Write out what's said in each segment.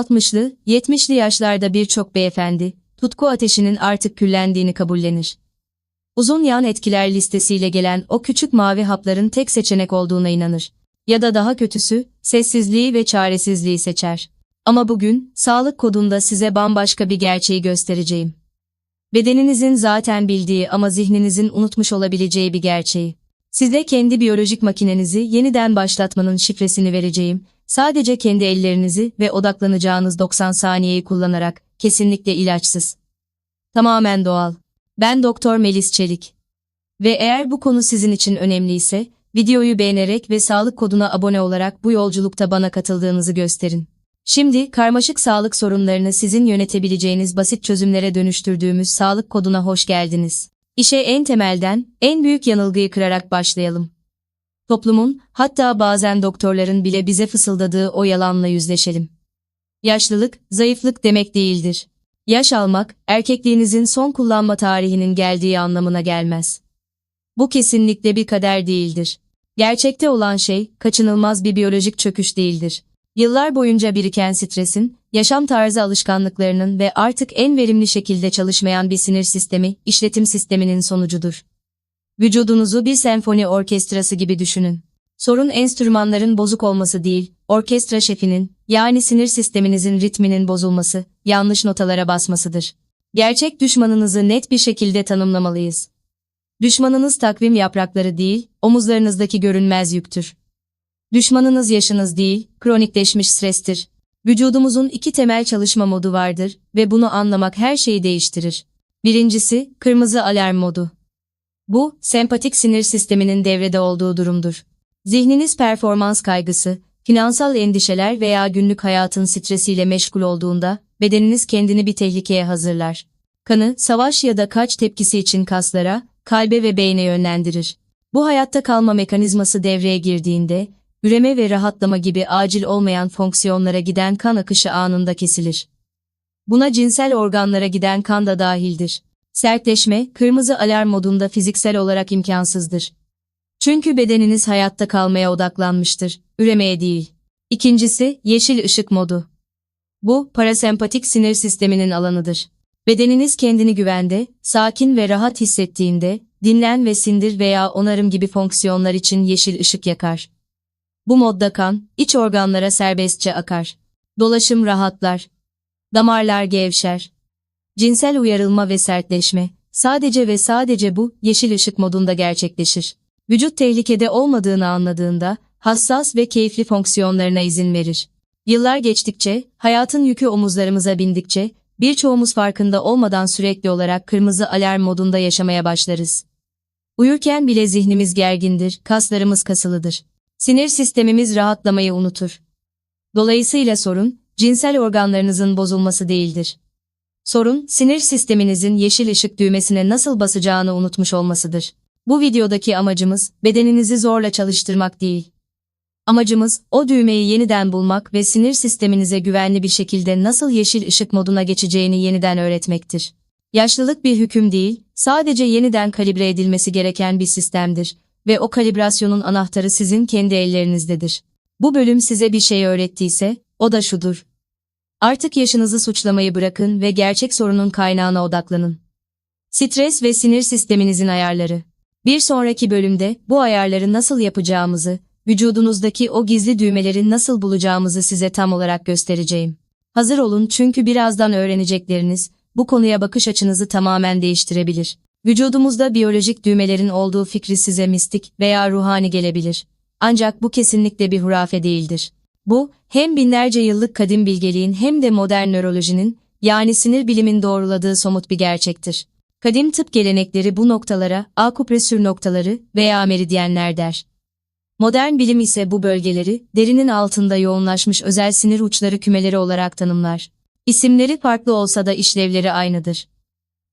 60'lı, 70'li yaşlarda birçok beyefendi, tutku ateşinin artık küllendiğini kabullenir. Uzun yan etkiler listesiyle gelen o küçük mavi hapların tek seçenek olduğuna inanır. Ya da daha kötüsü, sessizliği ve çaresizliği seçer. Ama bugün, sağlık kodunda size bambaşka bir gerçeği göstereceğim. Bedeninizin zaten bildiği ama zihninizin unutmuş olabileceği bir gerçeği. Size kendi biyolojik makinenizi yeniden başlatmanın şifresini vereceğim. Sadece kendi ellerinizi ve odaklanacağınız 90 saniyeyi kullanarak, kesinlikle ilaçsız. Tamamen doğal. Ben Doktor Melis Çelik. Ve eğer bu konu sizin için önemliyse, videoyu beğenerek ve sağlık koduna abone olarak bu yolculukta bana katıldığınızı gösterin. Şimdi karmaşık sağlık sorunlarını sizin yönetebileceğiniz basit çözümlere dönüştürdüğümüz sağlık koduna hoş geldiniz. İşe en temelden, en büyük yanılgıyı kırarak başlayalım. Toplumun, hatta bazen doktorların bile bize fısıldadığı o yalanla yüzleşelim. Yaşlılık, zayıflık demek değildir. Yaş almak, erkekliğinizin son kullanma tarihinin geldiği anlamına gelmez. Bu kesinlikle bir kader değildir. Gerçekte olan şey, kaçınılmaz bir biyolojik çöküş değildir. Yıllar boyunca biriken stresin, yaşam tarzı alışkanlıklarının ve artık en verimli şekilde çalışmayan bir sinir sistemi, işletim sisteminin sonucudur. Vücudunuzu bir senfoni orkestrası gibi düşünün. Sorun enstrümanların bozuk olması değil, orkestra şefinin, yani sinir sisteminizin ritminin bozulması, yanlış notalara basmasıdır. Gerçek düşmanınızı net bir şekilde tanımlamalıyız. Düşmanınız takvim yaprakları değil, omuzlarınızdaki görünmez yüktür. Düşmanınız yaşınız değil, kronikleşmiş strestir. Vücudumuzun iki temel çalışma modu vardır ve bunu anlamak her şeyi değiştirir. Birincisi, kırmızı alarm modu. Bu, sempatik sinir sisteminin devrede olduğu durumdur. Zihniniz performans kaygısı, finansal endişeler veya günlük hayatın stresiyle meşgul olduğunda, bedeniniz kendini bir tehlikeye hazırlar. Kanı, savaş ya da kaç tepkisi için kaslara, kalbe ve beyne yönlendirir. Bu hayatta kalma mekanizması devreye girdiğinde, üreme ve rahatlama gibi acil olmayan fonksiyonlara giden kan akışı anında kesilir. Buna cinsel organlara giden kan da dahildir. Sertleşme, kırmızı alarm modunda fiziksel olarak imkansızdır. Çünkü bedeniniz hayatta kalmaya odaklanmıştır, üremeye değil. İkincisi, yeşil ışık modu. Bu, parasempatik sinir sisteminin alanıdır. Bedeniniz kendini güvende, sakin ve rahat hissettiğinde, dinlen ve sindir veya onarım gibi fonksiyonlar için yeşil ışık yakar. Bu modda kan, iç organlara serbestçe akar. Dolaşım rahatlar. Damarlar gevşer. Cinsel uyarılma ve sertleşme, sadece ve sadece bu, yeşil ışık modunda gerçekleşir. Vücut tehlikede olmadığını anladığında, hassas ve keyifli fonksiyonlarına izin verir. Yıllar geçtikçe, hayatın yükü omuzlarımıza bindikçe, birçoğumuz farkında olmadan sürekli olarak kırmızı alarm modunda yaşamaya başlarız. Uyurken bile zihnimiz gergindir, kaslarımız kasılıdır. Sinir sistemimiz rahatlamayı unutur. Dolayısıyla sorun, cinsel organlarınızın bozulması değildir. Sorun, sinir sisteminizin yeşil ışık düğmesine nasıl basacağını unutmuş olmasıdır. Bu videodaki amacımız, bedeninizi zorla çalıştırmak değil. Amacımız, o düğmeyi yeniden bulmak ve sinir sisteminize güvenli bir şekilde nasıl yeşil ışık moduna geçeceğini yeniden öğretmektir. Yaşlılık bir hüküm değil, sadece yeniden kalibre edilmesi gereken bir sistemdir ve o kalibrasyonun anahtarı sizin kendi ellerinizdedir. Bu bölüm size bir şey öğrettiyse, o da şudur. Artık yaşınızı suçlamayı bırakın ve gerçek sorunun kaynağına odaklanın. Stres ve sinir sisteminizin ayarları. Bir sonraki bölümde bu ayarları nasıl yapacağımızı, vücudunuzdaki o gizli düğmeleri nasıl bulacağımızı size tam olarak göstereceğim. Hazır olun çünkü birazdan öğrenecekleriniz bu konuya bakış açınızı tamamen değiştirebilir. Vücudumuzda biyolojik düğmelerin olduğu fikri size mistik veya ruhani gelebilir. Ancak bu kesinlikle bir hurafe değildir. Bu, hem binlerce yıllık kadim bilgeliğin hem de modern nörolojinin, yani sinir bilimin doğruladığı somut bir gerçektir. Kadim tıp gelenekleri bu noktalara akupresür noktaları veya meridyenler der. Modern bilim ise bu bölgeleri, derinin altında yoğunlaşmış özel sinir uçları kümeleri olarak tanımlar. İsimleri farklı olsa da işlevleri aynıdır.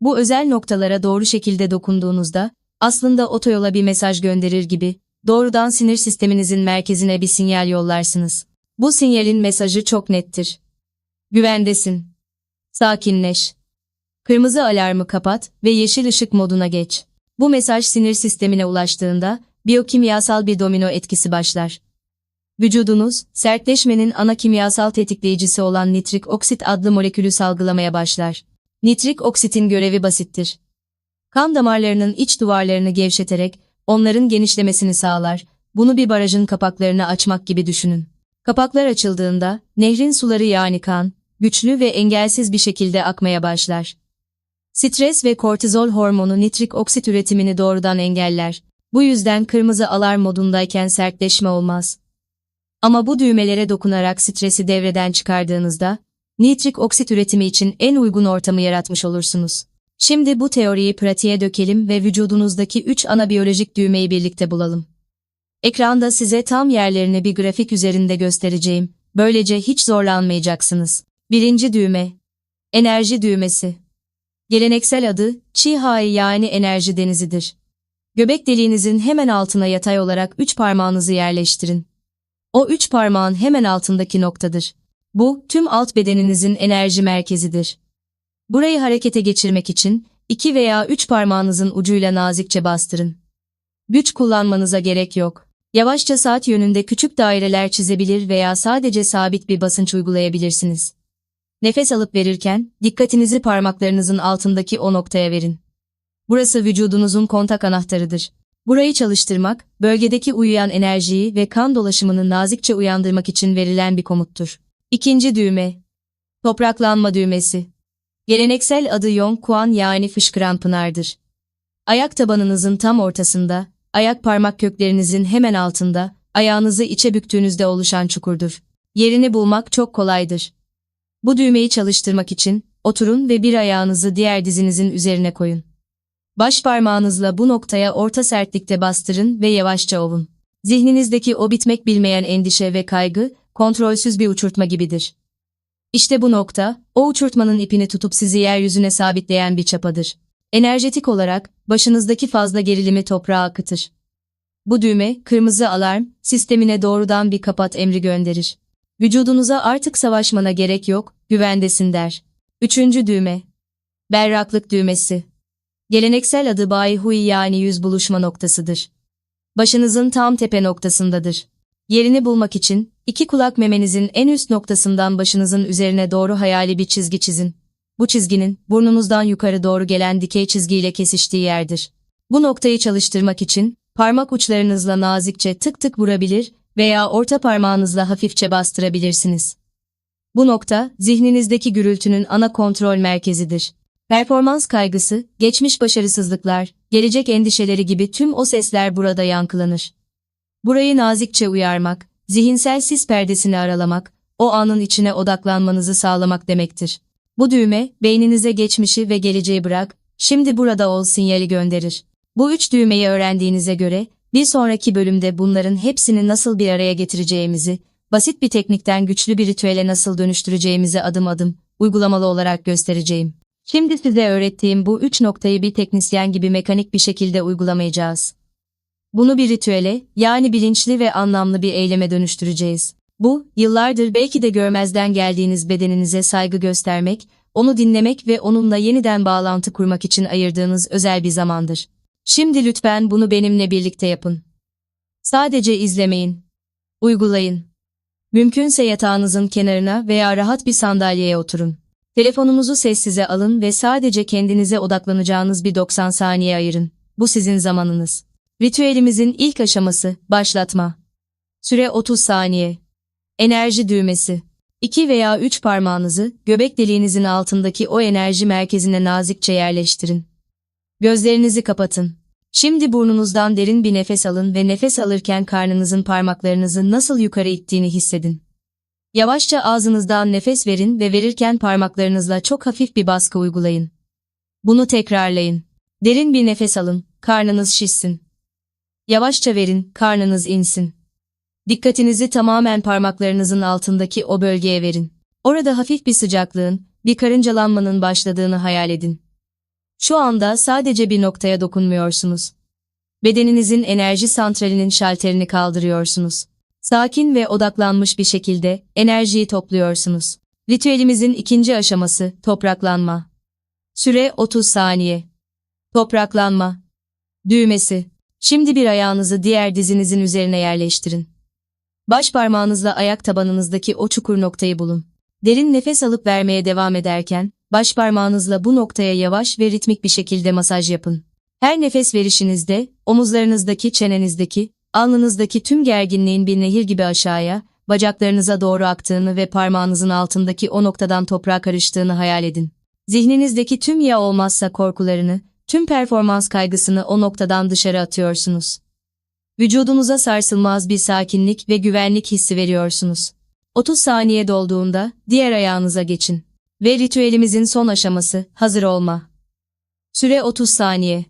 Bu özel noktalara doğru şekilde dokunduğunuzda, aslında otoyola bir mesaj gönderir gibi, doğrudan sinir sisteminizin merkezine bir sinyal yollarsınız. Bu sinyalin mesajı çok nettir. Güvendesin. Sakinleş. Kırmızı alarmı kapat ve yeşil ışık moduna geç. Bu mesaj sinir sistemine ulaştığında, biyokimyasal bir domino etkisi başlar. Vücudunuz, sertleşmenin ana kimyasal tetikleyicisi olan nitrik oksit adlı molekülü salgılamaya başlar. Nitrik oksitin görevi basittir. Kan damarlarının iç duvarlarını gevşeterek onların genişlemesini sağlar. Bunu bir barajın kapaklarını açmak gibi düşünün. Kapaklar açıldığında nehrin suları yani kan, güçlü ve engelsiz bir şekilde akmaya başlar. Stres ve kortizol hormonu nitrik oksit üretimini doğrudan engeller. Bu yüzden kırmızı alarm modundayken sertleşme olmaz. Ama bu düğmelere dokunarak stresi devreden çıkardığınızda, nitrik oksit üretimi için en uygun ortamı yaratmış olursunuz. Şimdi bu teoriyi pratiğe dökelim ve vücudunuzdaki 3 ana biyolojik düğmeyi birlikte bulalım. Ekranda size tam yerlerini bir grafik üzerinde göstereceğim. Böylece hiç zorlanmayacaksınız. Birinci düğme. Enerji düğmesi. Geleneksel adı Çihai yani enerji denizidir. Göbek deliğinizin hemen altına yatay olarak üç parmağınızı yerleştirin. O üç parmağın hemen altındaki noktadır. Bu, tüm alt bedeninizin enerji merkezidir. Burayı harekete geçirmek için, iki veya üç parmağınızın ucuyla nazikçe bastırın. Güç kullanmanıza gerek yok. Yavaşça saat yönünde küçük daireler çizebilir veya sadece sabit bir basınç uygulayabilirsiniz. Nefes alıp verirken, dikkatinizi parmaklarınızın altındaki o noktaya verin. Burası vücudunuzun kontak anahtarıdır. Burayı çalıştırmak, bölgedeki uyuyan enerjiyi ve kan dolaşımını nazikçe uyandırmak için verilen bir komuttur. İkinci düğme. Topraklanma düğmesi. Geleneksel adı Yong Kuan yani fışkıran pınardır. Ayak tabanınızın tam ortasında, ayak parmak köklerinizin hemen altında, ayağınızı içe büktüğünüzde oluşan çukurdur. Yerini bulmak çok kolaydır. Bu düğmeyi çalıştırmak için, oturun ve bir ayağınızı diğer dizinizin üzerine koyun. Baş parmağınızla bu noktaya orta sertlikte bastırın ve yavaşça ovun. Zihninizdeki o bitmek bilmeyen endişe ve kaygı, kontrolsüz bir uçurtma gibidir. İşte bu nokta, o uçurtmanın ipini tutup sizi yeryüzüne sabitleyen bir çapadır. Enerjetik olarak, başınızdaki fazla gerilimi toprağa akıtır. Bu düğme, kırmızı alarm, sistemine doğrudan bir kapat emri gönderir. Vücudunuza artık savaşmana gerek yok, güvendesin der. Üçüncü düğme. Berraklık düğmesi. Geleneksel adı Bai Hui yani yüz buluşma noktasıdır. Başınızın tam tepe noktasındadır. Yerini bulmak için, iki kulak memenizin en üst noktasından başınızın üzerine doğru hayali bir çizgi çizin. Bu çizginin, burnunuzdan yukarı doğru gelen dikey çizgiyle kesiştiği yerdir. Bu noktayı çalıştırmak için, parmak uçlarınızla nazikçe tık tık vurabilir veya orta parmağınızla hafifçe bastırabilirsiniz. Bu nokta, zihninizdeki gürültünün ana kontrol merkezidir. Performans kaygısı, geçmiş başarısızlıklar, gelecek endişeleri gibi tüm o sesler burada yankılanır. Burayı nazikçe uyarmak, zihinsel sis perdesini aralamak, o anın içine odaklanmanızı sağlamak demektir. Bu düğme, beyninize geçmişi ve geleceği bırak, şimdi burada ol sinyali gönderir. Bu üç düğmeyi öğrendiğinize göre, bir sonraki bölümde bunların hepsini nasıl bir araya getireceğimizi, basit bir teknikten güçlü bir ritüele nasıl dönüştüreceğimizi adım adım, uygulamalı olarak göstereceğim. Şimdi size öğrettiğim bu üç noktayı bir teknisyen gibi mekanik bir şekilde uygulamayacağız. Bunu bir ritüele, yani bilinçli ve anlamlı bir eyleme dönüştüreceğiz. Bu, yıllardır belki de görmezden geldiğiniz bedeninize saygı göstermek, onu dinlemek ve onunla yeniden bağlantı kurmak için ayırdığınız özel bir zamandır. Şimdi lütfen bunu benimle birlikte yapın. Sadece izlemeyin. Uygulayın. Mümkünse yatağınızın kenarına veya rahat bir sandalyeye oturun. Telefonunuzu sessize alın ve sadece kendinize odaklanacağınız bir 90 saniye ayırın. Bu sizin zamanınız. Ritüelimizin ilk aşaması, başlatma. Süre 30 saniye. Enerji düğmesi. 2 veya 3 parmağınızı göbek deliğinizin altındaki o enerji merkezine nazikçe yerleştirin. Gözlerinizi kapatın. Şimdi burnunuzdan derin bir nefes alın ve nefes alırken karnınızın parmaklarınızı nasıl yukarı ittiğini hissedin. Yavaşça ağzınızdan nefes verin ve verirken parmaklarınızla çok hafif bir baskı uygulayın. Bunu tekrarlayın. Derin bir nefes alın, karnınız şişsin. Yavaşça verin, karnınız insin. Dikkatinizi tamamen parmaklarınızın altındaki o bölgeye verin. Orada hafif bir sıcaklığın, bir karıncalanmanın başladığını hayal edin. Şu anda sadece bir noktaya dokunmuyorsunuz. Bedeninizin enerji santralinin şalterini kaldırıyorsunuz. Sakin ve odaklanmış bir şekilde enerjiyi topluyorsunuz. Ritüelimizin ikinci aşaması topraklanma. Süre 30 saniye. Topraklanma. Düğmesi. Şimdi bir ayağınızı diğer dizinizin üzerine yerleştirin. Baş parmağınızla ayak tabanınızdaki o çukur noktayı bulun. Derin nefes alıp vermeye devam ederken, baş parmağınızla bu noktaya yavaş ve ritmik bir şekilde masaj yapın. Her nefes verişinizde, omuzlarınızdaki, çenenizdeki, alnınızdaki tüm gerginliğin bir nehir gibi aşağıya, bacaklarınıza doğru aktığını ve parmağınızın altındaki o noktadan toprağa karıştığını hayal edin. Zihninizdeki tüm ya olmazsa korkularını, tüm performans kaygısını o noktadan dışarı atıyorsunuz. Vücudunuza sarsılmaz bir sakinlik ve güvenlik hissi veriyorsunuz. 30 saniye dolduğunda diğer ayağınıza geçin. Ve ritüelimizin son aşaması, hazır olma. Süre 30 saniye.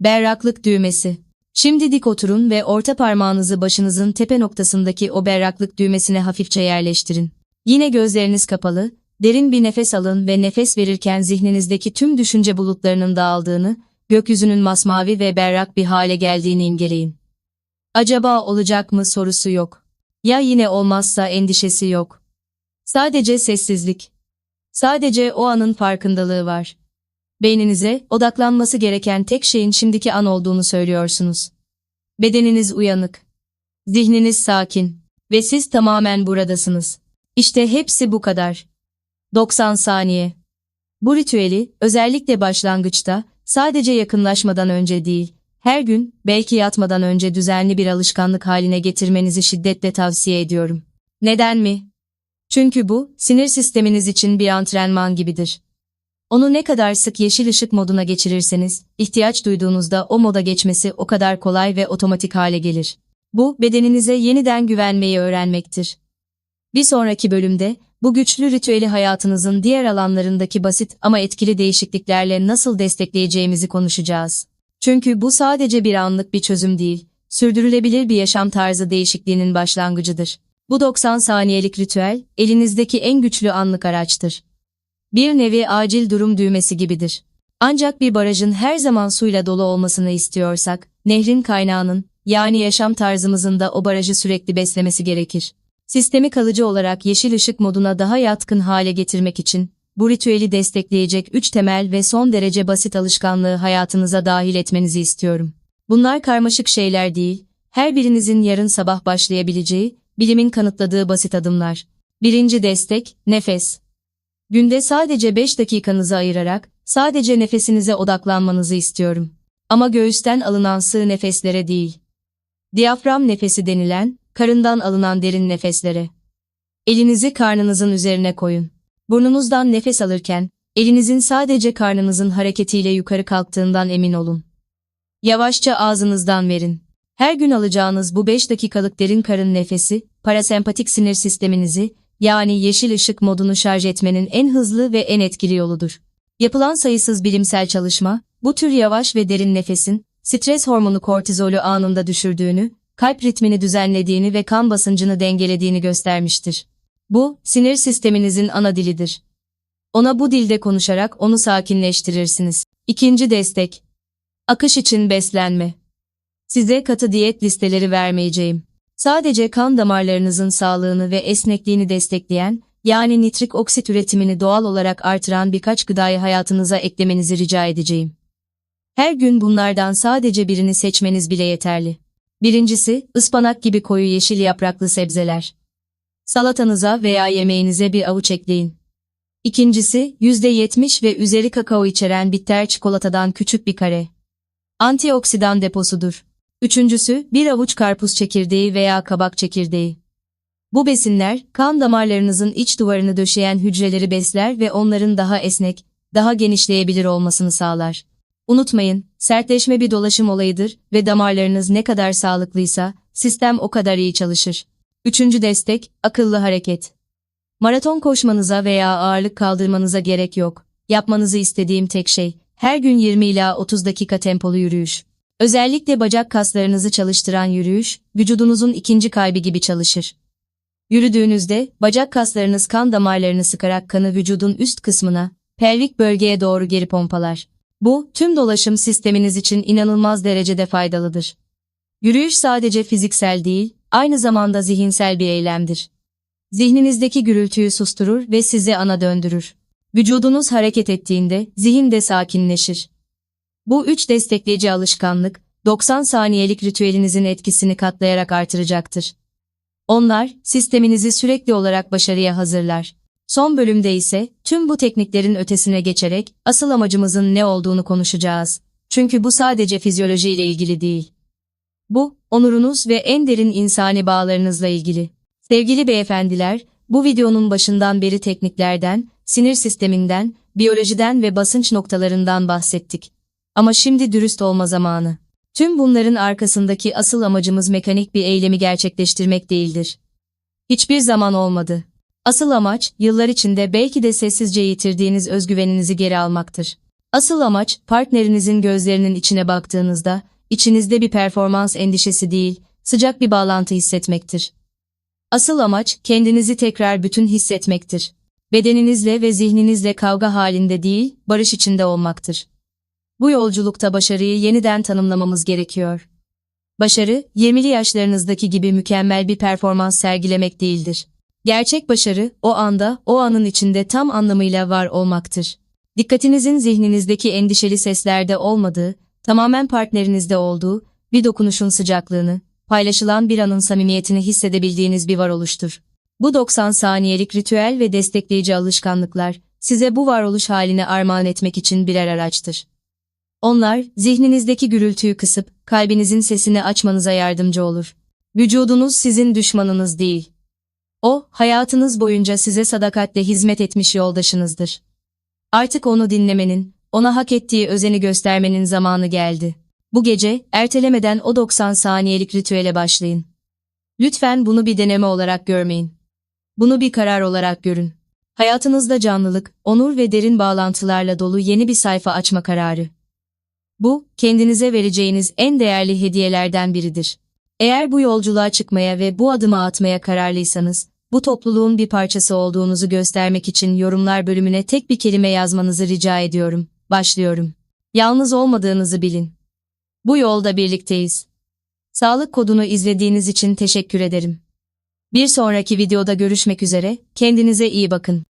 Berraklık düğmesi. Şimdi dik oturun ve orta parmağınızı başınızın tepe noktasındaki o berraklık düğmesine hafifçe yerleştirin. Yine gözleriniz kapalı, derin bir nefes alın ve nefes verirken zihninizdeki tüm düşünce bulutlarının dağıldığını, gökyüzünün masmavi ve berrak bir hale geldiğini imgeleyin. Acaba olacak mı sorusu yok. Ya yine olmazsa endişesi yok. Sadece sessizlik. Sadece o anın farkındalığı var. Beyninize odaklanması gereken tek şeyin şimdiki an olduğunu söylüyorsunuz. Bedeniniz uyanık. Zihniniz sakin. Ve siz tamamen buradasınız. İşte hepsi bu kadar. 90 saniye. Bu ritüeli özellikle başlangıçta sadece yakınlaşmadan önce değil, her gün belki yatmadan önce düzenli bir alışkanlık haline getirmenizi şiddetle tavsiye ediyorum. Neden mi? Çünkü bu sinir sisteminiz için bir antrenman gibidir. Onu ne kadar sık yeşil ışık moduna geçirirseniz, ihtiyaç duyduğunuzda o moda geçmesi o kadar kolay ve otomatik hale gelir. Bu, bedeninize yeniden güvenmeyi öğrenmektir. Bir sonraki bölümde, bu güçlü ritüeli hayatınızın diğer alanlarındaki basit ama etkili değişikliklerle nasıl destekleyeceğimizi konuşacağız. Çünkü bu sadece bir anlık bir çözüm değil, sürdürülebilir bir yaşam tarzı değişikliğinin başlangıcıdır. Bu 90 saniyelik ritüel, elinizdeki en güçlü anlık araçtır. Bir nevi acil durum düğmesi gibidir. Ancak bir barajın her zaman suyla dolu olmasını istiyorsak, nehrin kaynağının, yani yaşam tarzımızın da o barajı sürekli beslemesi gerekir. Sistemi kalıcı olarak yeşil ışık moduna daha yatkın hale getirmek için, bu ritüeli destekleyecek 3 temel ve son derece basit alışkanlığı hayatınıza dahil etmenizi istiyorum. Bunlar karmaşık şeyler değil, her birinizin yarın sabah başlayabileceği, bilimin kanıtladığı basit adımlar. Birinci destek, nefes. Günde sadece 5 dakikanızı ayırarak, sadece nefesinize odaklanmanızı istiyorum. Ama göğüsten alınan sığ nefeslere değil. Diyafram nefesi denilen, karından alınan derin nefeslere. Elinizi karnınızın üzerine koyun. Burnunuzdan nefes alırken, elinizin sadece karnınızın hareketiyle yukarı kalktığından emin olun. Yavaşça ağzınızdan verin. Her gün alacağınız bu 5 dakikalık derin karın nefesi, parasempatik sinir sisteminizi, yani yeşil ışık modunu şarj etmenin en hızlı ve en etkili yoludur. Yapılan sayısız bilimsel çalışma, bu tür yavaş ve derin nefesin, stres hormonu kortizolü anında düşürdüğünü, kalp ritmini düzenlediğini ve kan basıncını dengelediğini göstermiştir. Bu, sinir sisteminizin ana dilidir. Ona bu dilde konuşarak onu sakinleştirirsiniz. İkinci destek. Akış için beslenme. Size katı diyet listeleri vermeyeceğim. Sadece kan damarlarınızın sağlığını ve esnekliğini destekleyen, yani nitrik oksit üretimini doğal olarak artıran birkaç gıdayı hayatınıza eklemenizi rica edeceğim. Her gün bunlardan sadece birini seçmeniz bile yeterli. Birincisi, ıspanak gibi koyu yeşil yapraklı sebzeler. Salatanıza veya yemeğinize bir avuç ekleyin. İkincisi, %70 ve üzeri kakao içeren bitter çikolatadan küçük bir kare. Antioksidan deposudur. Üçüncüsü, bir avuç karpuz çekirdeği veya kabak çekirdeği. Bu besinler, kan damarlarınızın iç duvarını döşeyen hücreleri besler ve onların daha esnek, daha genişleyebilir olmasını sağlar. Unutmayın, sertleşme bir dolaşım olayıdır ve damarlarınız ne kadar sağlıklıysa, sistem o kadar iyi çalışır. Üçüncü destek, akıllı hareket. Maraton koşmanıza veya ağırlık kaldırmanıza gerek yok. Yapmanızı istediğim tek şey, her gün 20 ila 30 dakika tempolu yürüyüş. Özellikle bacak kaslarınızı çalıştıran yürüyüş, vücudunuzun ikinci kalbi gibi çalışır. Yürüdüğünüzde, bacak kaslarınız kan damarlarını sıkarak kanı vücudun üst kısmına, pelvik bölgeye doğru geri pompalar. Bu, tüm dolaşım sisteminiz için inanılmaz derecede faydalıdır. Yürüyüş sadece fiziksel değil, aynı zamanda zihinsel bir eylemdir. Zihninizdeki gürültüyü susturur ve sizi ana döndürür. Vücudunuz hareket ettiğinde zihin de sakinleşir. Bu üç destekleyici alışkanlık, 90 saniyelik ritüelinizin etkisini katlayarak artıracaktır. Onlar, sisteminizi sürekli olarak başarıya hazırlar. Son bölümde ise tüm bu tekniklerin ötesine geçerek asıl amacımızın ne olduğunu konuşacağız. Çünkü bu sadece fizyoloji ile ilgili değil. Bu, onurunuz ve en derin insani bağlarınızla ilgili. Sevgili beyefendiler, bu videonun başından beri tekniklerden, sinir sisteminden, biyolojiden ve basınç noktalarından bahsettik. Ama şimdi dürüst olma zamanı. Tüm bunların arkasındaki asıl amacımız mekanik bir eylemi gerçekleştirmek değildir. Hiçbir zaman olmadı. Asıl amaç, yıllar içinde belki de sessizce yitirdiğiniz özgüveninizi geri almaktır. Asıl amaç, partnerinizin gözlerinin içine baktığınızda, içinizde bir performans endişesi değil, sıcak bir bağlantı hissetmektir. Asıl amaç, kendinizi tekrar bütün hissetmektir. Bedeninizle ve zihninizle kavga halinde değil, barış içinde olmaktır. Bu yolculukta başarıyı yeniden tanımlamamız gerekiyor. Başarı, 20'li yaşlarınızdaki gibi mükemmel bir performans sergilemek değildir. Gerçek başarı, o anda, o anın içinde tam anlamıyla var olmaktır. Dikkatinizin zihninizdeki endişeli seslerde olmadığı, tamamen partnerinizde olduğu, bir dokunuşun sıcaklığını, paylaşılan bir anın samimiyetini hissedebildiğiniz bir varoluştur. Bu 90 saniyelik ritüel ve destekleyici alışkanlıklar, size bu varoluş halini armağan etmek için birer araçtır. Onlar, zihninizdeki gürültüyü kısıp, kalbinizin sesini açmanıza yardımcı olur. Vücudunuz sizin düşmanınız değil. O, hayatınız boyunca size sadakatle hizmet etmiş yoldaşınızdır. Artık onu dinlemenin, ona hak ettiği özeni göstermenin zamanı geldi. Bu gece, ertelemeden o 90 saniyelik ritüele başlayın. Lütfen bunu bir deneme olarak görmeyin. Bunu bir karar olarak görün. Hayatınızda canlılık, onur ve derin bağlantılarla dolu yeni bir sayfa açma kararı. Bu, kendinize vereceğiniz en değerli hediyelerden biridir. Eğer bu yolculuğa çıkmaya ve bu adımı atmaya kararlıysanız, bu topluluğun bir parçası olduğunuzu göstermek için yorumlar bölümüne tek bir kelime yazmanızı rica ediyorum. Başlıyorum. Yalnız olmadığınızı bilin. Bu yolda birlikteyiz. Sağlık kodunu izlediğiniz için teşekkür ederim. Bir sonraki videoda görüşmek üzere, kendinize iyi bakın.